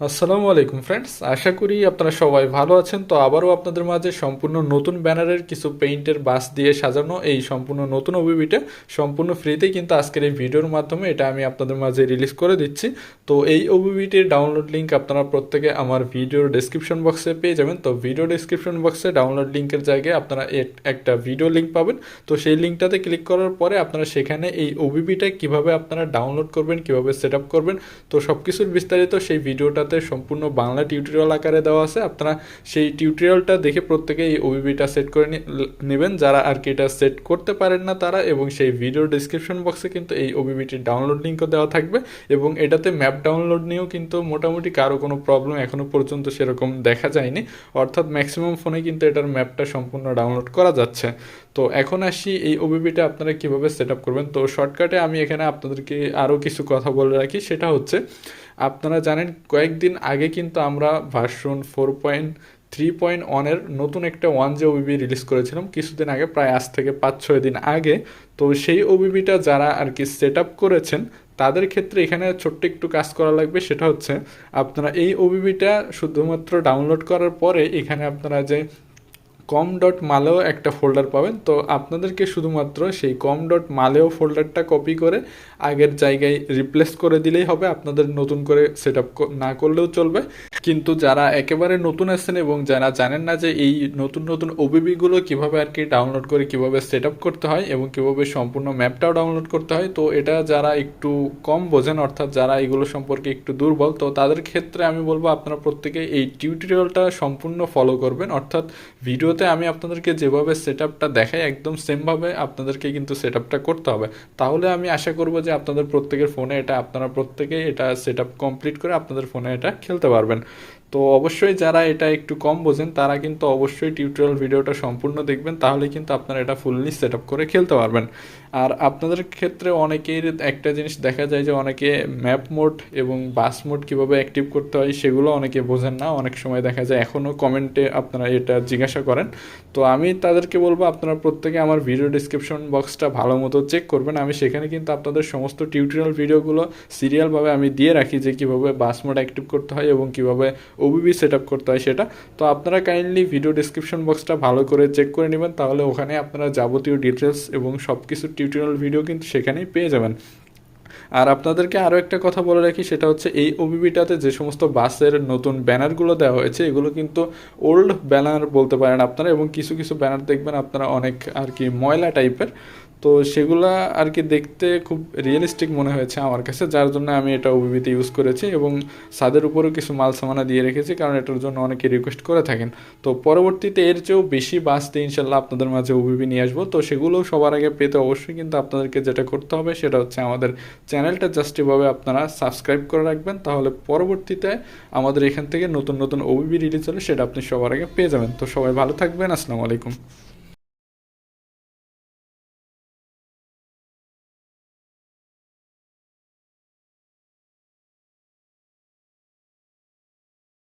আসসালামু আলাইকুম ফ্রেন্ডস আশা করি আপনারা সবাই ভালো আছেন। তো আবারও আপনাদের মাঝে সম্পূর্ণ নতুন ব্যানারের কিছু পেইন্টের বাস দিয়ে সাজানো এই সম্পূর্ণ নতুন ওবিবিটা সম্পূর্ণ ফ্রিতেই কিন্তু আজকের এই ভিডিওর মাধ্যমে এটা আমি আপনাদের মাঝে রিলিজ করে দিচ্ছি। তো এই ওবিবিটির ডাউনলোড লিঙ্ক আপনারা প্রত্যেকে আমার ভিডিওর ডেসক্রিপশন বক্সে পেয়ে যাবেন। তো ভিডিও ডেসক্রিপশন বক্সে ডাউনলোড লিঙ্কের জায়গায় আপনারা এক- একটা ভিডিও লিঙ্ক পাবেন। তো সেই লিঙ্কটাতে ক্লিক করার পরে আপনারা সেখানে এই ওবিবিটা কীভাবে আপনারা ডাউনলোড করবেন, কীভাবে সেট করবেন, তো সব কিছুর বিস্তারিত সেই ভিডিওটাতে সম্পূর্ণ বাংলা টিউটোরিয়াল আকারে দেওয়া আছে। আপনারা সেই টিউটোরিয়ালটা দেখে প্রত্যেকে এই ওবিবিটা সেট করে নেবেন। যারা আর কি এটা সেট করতে পারেন না তারা এবং সেই ভিডিওর ডিসক্রিপশন বক্সে কিন্তু এই ওবিবিটির ডাউনলোড লিঙ্কও দেওয়া থাকবে এবং এটাতে ম্যাপ ডাউনলোড নিয়েও কিন্তু মোটামুটি কারও কোনো প্রবলেম এখনও পর্যন্ত সেরকম দেখা যায়নি। অর্থাৎ ম্যাক্সিমাম ফোনে কিন্তু এটার ম্যাপটা সম্পূর্ণ ডাউনলোড করা যাচ্ছে। তো এখন আসি এই ওবিবিটা আপনারা কীভাবে সেট আপ করবেন। তো শর্টকাটে আমি এখানে আপনাদেরকে আরও কিছু কথা বলে রাখি। সেটা হচ্ছে আপনারা জানেন, কয়েকদিন আগে কিন্তু আমরা version four point three point ওয়ানের নতুন একটা ওয়ান যে ওবিবি রিলিজ করেছিলাম, কিছুদিন আগে, প্রায় আজ থেকে পাঁচ ছয় দিন আগে। তো সেই ওবিবিটা যারা আর কি সেট আপ করেছেন, তাদের ক্ষেত্রে এখানে ছোট্ট একটু কাজ করা লাগবে, সেটা হচ্ছে, আপনারা এই ওবিবিটা শুধুমাত্র ডাউনলোড করার পরে এখানে আপনারা যে কম ডট মালেও একটা ফোল্ডার পাবেন। তো আপনাদেরকে শুধুমাত্র সেই কম ডট মালেও ফোল্ডারটা কপি করে আগের জায়গায় রিপ্লেস করে দিলেই হবে। আপনাদের নতুন করে সেট না করলেও চলবে। কিন্তু যারা একেবারে নতুন আছেন এবং যারা জানেন না যে এই নতুন নতুন ওবিবিগুলো কীভাবে আর কি ডাউনলোড করে কীভাবে সেট করতে হয় এবং কীভাবে সম্পূর্ণ ম্যাপটাও ডাউনলোড করতে হয়, তো এটা যারা একটু কম বোঝেন, অর্থাৎ যারা এগুলো সম্পর্কে একটু দুর্বল, তো তাদের ক্ষেত্রে আমি বলব আপনারা প্রত্যেকে এই টিউটোরিয়ালটা সম্পূর্ণ ফলো করবেন। অর্থাৎ ভিডিওতে আমি আপনাদেরকে যেভাবে সেট আপটা দেখাই, একদম সেমভাবে আপনাদেরকে কিন্তু সেট আপটা করতে হবে। তাহলে আমি আশা করব যে আপনাদের প্রত্যেকের ফোনে এটা, আপনারা প্রত্যেকেই এটা সেট আপ কমপ্লিট করে আপনাদের ফোনে এটা খেলতে পারবেন। তো অবশ্যই যারা এটা একটু কম বোঝেন, তারা কিন্তু অবশ্যই টিউটোরিয়াল ভিডিওটা সম্পূর্ণ দেখবেন, তাহলে কিন্তু আপনারা এটা ফুললি সেট করে খেলতে পারবেন। আর আপনাদের ক্ষেত্রে অনেকের একটা জিনিস দেখা যায় যে অনেকে ম্যাপ মোড এবং বাস মোড কীভাবে অ্যাক্টিভ করতে হয় সেগুলো অনেকে বোঝেন না। অনেক সময় দেখা যায় এখনও কমেন্টে আপনারা এটা জিজ্ঞাসা করেন। তো আমি তাদেরকে বলব, আপনারা প্রত্যেকে আমার ভিডিও ডিসক্রিপশন বক্সটা ভালো মতো চেক করবেন। আমি সেখানে কিন্তু আপনাদের সমস্ত টিউটোরিয়াল ভিডিওগুলো সিরিয়ালভাবে আমি দিয়ে রাখি যে কীভাবে বাস মোড অ্যাক্টিভ করতে হয় এবং কীভাবে ওবিবি সেট করতে হয় সেটা। তো আপনারা কাইন্ডলি ভিডিও ডিসক্রিপশন বক্সটা ভালো করে চেক করে নেবেন, তাহলে ওখানে আপনারা যাবতীয় ডিটেলস এবং সব কিছু টিউটোরিয়াল ভিডিও কিন্তু সেখানেই পেয়ে যাবেন। আর আপনাদেরকে আরও একটা কথা বলে রাখি, সেটা হচ্ছে এই ওবিবিটাতে যে সমস্ত বাসের নতুন ব্যানারগুলো দেওয়া হয়েছে, এগুলো কিন্তু ওল্ড ব্যানার বলতে পারেন আপনারা, এবং কিছু কিছু ব্যানার দেখবেন আপনারা অনেক আর কি ময়লা টাইপের তো সেগুলা আর কি দেখতে খুব রিয়েলিস্টিক মনে হয়েছে আমার কাছে, যার জন্য আমি এটা ওবিবিতে ইউজ করেছি এবং ছাদের উপরেও কিছু মাল সামানা দিয়ে রেখেছি, কারণ এটার জন্য অনেকে রিকোয়েস্ট করে থাকেন। তো পরবর্তীতে এর চেয়েও বেশি বাঁচতে ইনশাল্লাহ আপনাদের মাঝে ওবিবি নিয়ে আসব। তো সেগুলো সবার আগে পেতে অবশ্যই কিন্তু আপনাদেরকে যেটা করতে হবে সেটা হচ্ছে আমাদের চ্যানেলটা জাস্ট এভাবে আপনারা সাবস্ক্রাইব করে রাখবেন, তাহলে পরবর্তীতে আমাদের এখান থেকে নতুন নতুন ওবিবি রিলিজ হলে সেটা আপনি সবার আগে পেয়ে যাবেন। তো সবাই ভালো থাকবেন, আসসালামু আলাইকুম।